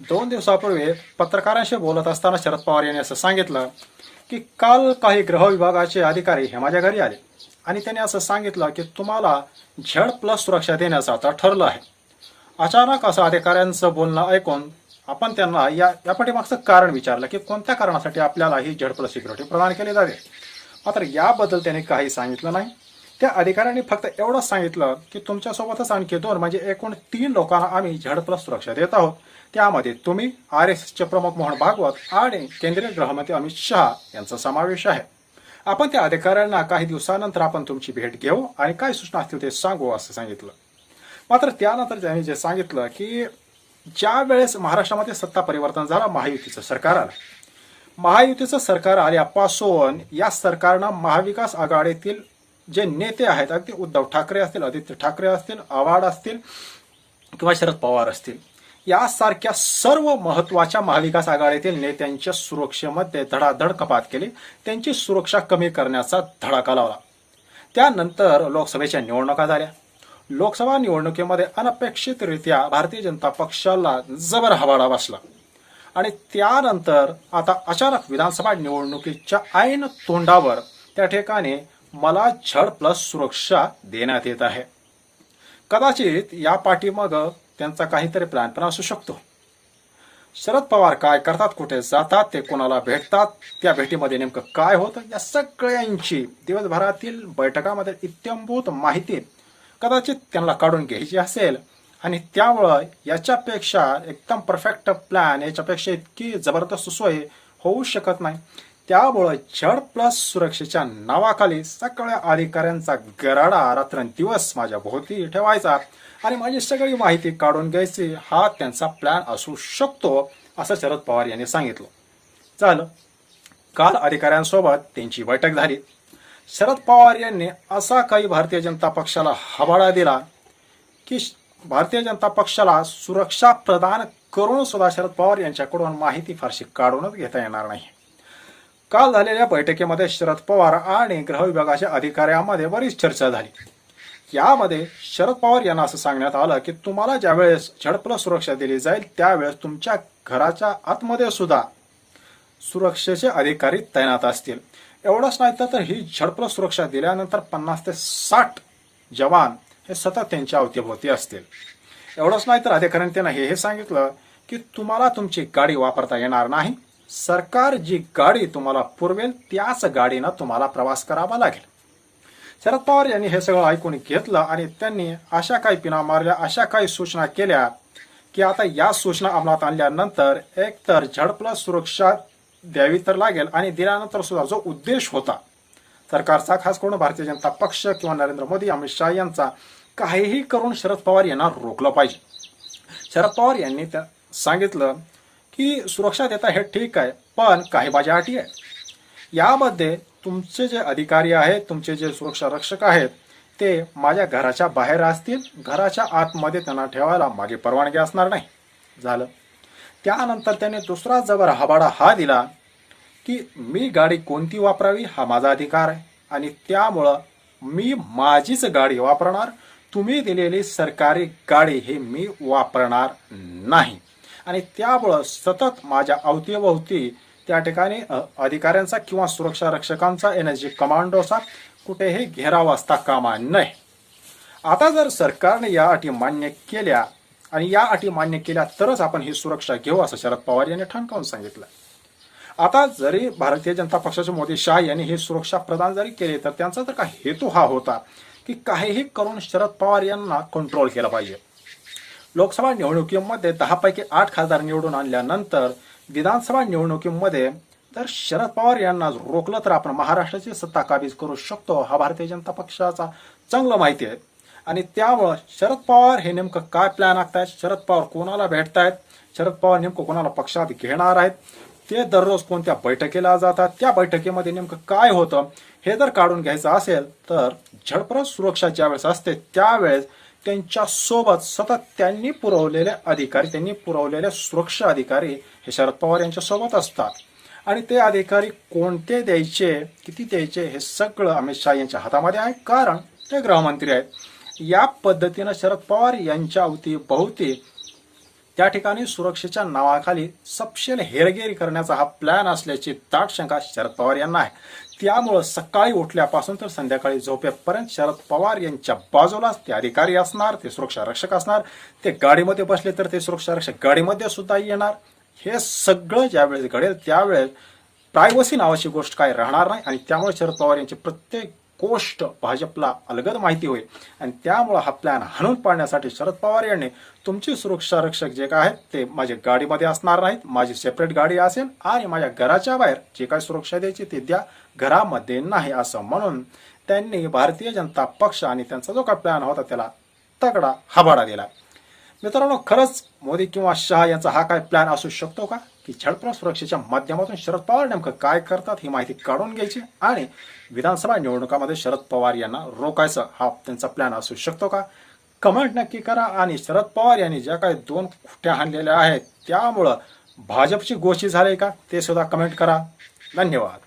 दोन दिवसापूर्वी पत्रकारांशी बोलत असताना शरद पवार यांनी असं सांगितलं की काल काही गृह विभागाचे अधिकारी हे माझ्या घरी आले. आणि त्यांनी असं सांगितलं की तुम्हाला झेड प्लस सुरक्षा देण्याचं आता ठरलं आहे. अचानक असं अधिकाऱ्यांचं बोलणं ऐकून आपण त्यांना या या पाठीमागचं कारण विचारलं की कोणत्या कारणासाठी आपल्याला ही झेड प्लस सिक्युरिटी प्रदान केली जाते मात्र याबद्दल त्यांनी काही सांगितलं नाही. त्या अधिकाऱ्यांनी फक्त एवढंच सांगितलं की तुमच्यासोबतच आणखी दोन म्हणजे एकूण तीन लोकांना आम्ही झेड प्लस सुरक्षा देत आहोत. त्यामध्ये तुम्ही आर एस एसचे प्रमुख मोहन भागवत आणि केंद्रीय गृहमंत्री अमित शहा यांचा समावेश आहे. आपण त्या अधिकाऱ्यांना काही दिवसानंतर आपण तुमची भेट घेऊ आणि काय सूचना असतील ते सांगू असं सांगितलं. मात्र त्यानंतर त्यांनी जे सांगितलं की ज्या वेळेस महाराष्ट्रामध्ये सत्ता परिवर्तन झालं महायुतीचं सरकार आलं. महायुतीचं सरकार आल्यापासून या सरकारनं महाविकास आघाडीतील जे नेते आहेत अगदी उद्धव ठाकरे असतील आदित्य ठाकरे असतील आव्हाड असतील किंवा शरद पवार असतील यासारख्या सर्व महत्त्वाच्या महाविकास आघाडीतील नेत्यांच्या सुरक्षेमध्ये धडाधड कपात केली. त्यांची सुरक्षा कमी करण्याचा धडाका लावला. त्यानंतर लोकसभेच्या निवडणुका झाल्या. लोकसभा निवडणुकीमध्ये अनपेक्षितरित्या भारतीय जनता पक्षाला जबर हवाडा बसला. आणि त्यानंतर आता अचानक विधानसभा निवडणुकीच्या ऐन तोंडावर त्या ठिकाणी मला झड प्लस सुरक्षा देण्यात येत आहे. कदाचित या पाठीमागं त्यांचा काहीतरी प्लॅन पण असू शकतो. शरद पवार काय करतात कुठे जातात ते कोणाला भेटतात त्या भेटीमध्ये नेमकं काय होतं या सगळ्यांची दिवसभरातील बैठकामध्ये इत्यंभूत माहिती कदाचित त्यांना काढून घ्यायची असेल. आणि त्यामुळं याच्यापेक्षा एकदम परफेक्ट प्लॅन याच्यापेक्षा इतकी जबरदस्त सोय होऊ शकत नाही. त्यामुळं छड प्लस सुरक्षेच्या नावाखाली सगळ्या अधिकाऱ्यांचा गराडा रात्रंदिवस माझ्या भोवती ठेवायचा आणि माझी सगळी माहिती काढून घ्यायची हा त्यांचा प्लॅन असू शकतो असं शरद पवार यांनी सांगितलं. झालं. काल अधिकाऱ्यांसोबत त्यांची बैठक झाली. शरद पवार यांनी असा काही भारतीय जनता पक्षाला हवाडा दिला की श- भारतीय जनता पक्षाला सुरक्षा प्रदान करून सुद्धा शरद पवार यांच्याकडून माहिती फारशी काढूनच घेता येणार नाही. काल झालेल्या बैठकीमध्ये शरद पवार आणि गृह विभागाच्या अधिकाऱ्यांमध्ये बरीच चर्चा झाली. यामध्ये शरद पवार यांना असं सांगण्यात आलं की तुम्हाला ज्यावेळेस झडपलं सुरक्षा दिली जाईल त्यावेळेस तुमच्या घराच्या आतमध्ये सुद्धा सुरक्षेचे अधिकारी तैनात असतील. एवढंच नाही तर- ही झडपलं सुरक्षा दिल्यानंतर पन्नास ते साठ जवान हे सतत त्यांच्या अवतीभोवती असतील. एवढंच नाही तर अधिकाऱ्यांनी त्यांना हे हे सांगितलं की तुम्हाला तुमची गाडी वापरता येणार नाही. सरकार जी गाडी तुम्हाला पुरवेल त्याच गाडीनं तुम्हाला प्रवास करावा लागेल. शरद पवार यांनी हे सगळं ऐकून घेतलं आणि त्यांनी अशा काही पिना मारल्या अशा काही सूचना केल्या की आता या सूचना अंमलात आणल्यानंतर एकतर झडपला सुरक्षा द्यावी तर लागेल आणि दिल्यानंतर सुद्धा जो उद्देश होता सरकारचा खास करून भारतीय जनता पक्ष किंवा नरेंद्र मोदी अमित शहा यांचा काहीही करून शरद पवार यांना रोखलं पाहिजे. शरद पवार यांनी त्या सांगितलं की सुरक्षा देता हे ठीक आहे पण काही माझ्या अटी आहे. यामध्ये तुमचे जे अधिकारी आहेत तुमचे जे सुरक्षा रक्षक आहेत ते माझ्या घराच्या बाहेर असतील घराच्या आतमध्ये त्यांना ठेवायला माझी परवानगी असणार नाही. झालं. त्यानंतर त्याने दुसरा जबर हबाडा हा दिला की मी गाडी कोणती वापरावी हा माझा अधिकार आहे. आणि त्यामुळं मी माझीच गाडी वापरणार तुम्ही दिलेली सरकारी गाडी हे मी वापरणार नाही. आणि त्यामुळं सतत माझ्या अवतीभोवती त्या ठिकाणी अधिकाऱ्यांचा किंवा सुरक्षा रक्षकांचा एनर्जी कमांडोचा कुठेही घेराव असता कामा नये. आता जर सरकारने या अटी मान्य केल्या आणि या अटी मान्य केल्या तरच आपण ही सुरक्षा घेऊ असं शरद पवार यांनी ठणकावून सांगितलं. आता जरी भारतीय जनता पक्षाचे मोदी शाह यांनी ही सुरक्षा प्रदान जरी केली तर त्यांचा तर का हेतू हा होता की काहीही करून शरद पवार यांना कंट्रोल केलं पाहिजे. लोकसभा निवडणुकीमध्ये दहापैकी आठ खासदार निवडून आणल्यानंतर विधानसभा निवडणुकीमध्ये जर शरद पवार यांना रोखलं तर आपण महाराष्ट्राची सत्ता काबीज करू शकतो हा भारतीय जनता पक्षाचा चांगलं माहिती आहे. आणि त्यामुळं शरद पवार हे नेमकं काय प्लॅन आखतायत? शरद पवार कोणाला भेटतायत? शरद पवार नेमकं कोणाला पक्षात घेणार आहेत? ते दररोज कोणत्या बैठकीला जातात? त्या बैठकीमध्ये नेमकं काय होतं? हे जर काढून घ्यायचं असेल तर झडपरत सुरक्षा ज्यावेळेस असते त्यावेळेस त्यांच्यासोबत सतत त्यांनी पुरवलेले अधिकारी त्यांनी पुरवलेले सुरक्षा अधिकारी हे शरद पवार यांच्यासोबत असतात. आणि ते अधिकारी कोणते द्यायचे किती द्यायचे हे सगळं अमित शहा यांच्या हातामध्ये आहे. कारण ते गृहमंत्री आहेत. या पद्धतीनं शरद पवार यांच्या अवती बहुती त्या ठिकाणी सुरक्षेच्या नावाखाली सपशेल हेरगिरी करण्याचा हा प्लॅन असल्याची दाट शंका शरद पवार यांना आहे. त्यामुळं सकाळी उठल्यापासून तर संध्याकाळी झोपेपर्यंत शरद पवार यांच्या बाजूलाच ते अधिकारी असणार ते सुरक्षा रक्षक असणार ते गाडीमध्ये बसले तर ते सुरक्षा रक्षक गाडीमध्ये सुद्धा येणार. हे सगळं ज्यावेळेस घडेल त्यावेळेस प्रायव्हसी नावाची गोष्ट काय राहणार नाही आणि त्यामुळे शरद पवार यांची प्रत्येक कोष्ट भाजपला अलगद माहिती होईल. आणि त्यामुळं हा प्लॅन हाणून पाडण्यासाठी शरद पवार यांनी तुमची सुरक्षा रक्षक जे काय आहेत ते माझ्या गाडीमध्ये असणार नाहीत. माझी सेपरेट गाडी असेल आणि माझ्या घराच्या बाहेर जे काय सुरक्षा द्यायची ते द्या. घरामध्ये नाही असं म्हणून त्यांनी भारतीय जनता पक्ष आणि त्यांचा जो काय प्लॅन होता त्याला तगडा हबाडा दिला. मित्रांनो खरंच मोदी किंवा शहा यांचा हा काय प्लॅन असू शकतो का? की झडपण सुरक्षेच्या माध्यमातून शरद पवार नेमकं काय करतात ही माहिती काढून घ्यायची आणि विधानसभा निवडणुकामध्ये शरद पवार यांना रोखायचं हा त्यांचा प्लॅन असू शकतो का? कमेंट नक्की करा आणि शरद पवार यांनी ज्या काही दोन खुट्या हाणलेल्या आहेत त्यामुळं भाजपची गोष्टी झाली का ते सुद्धा कमेंट करा. धन्यवाद.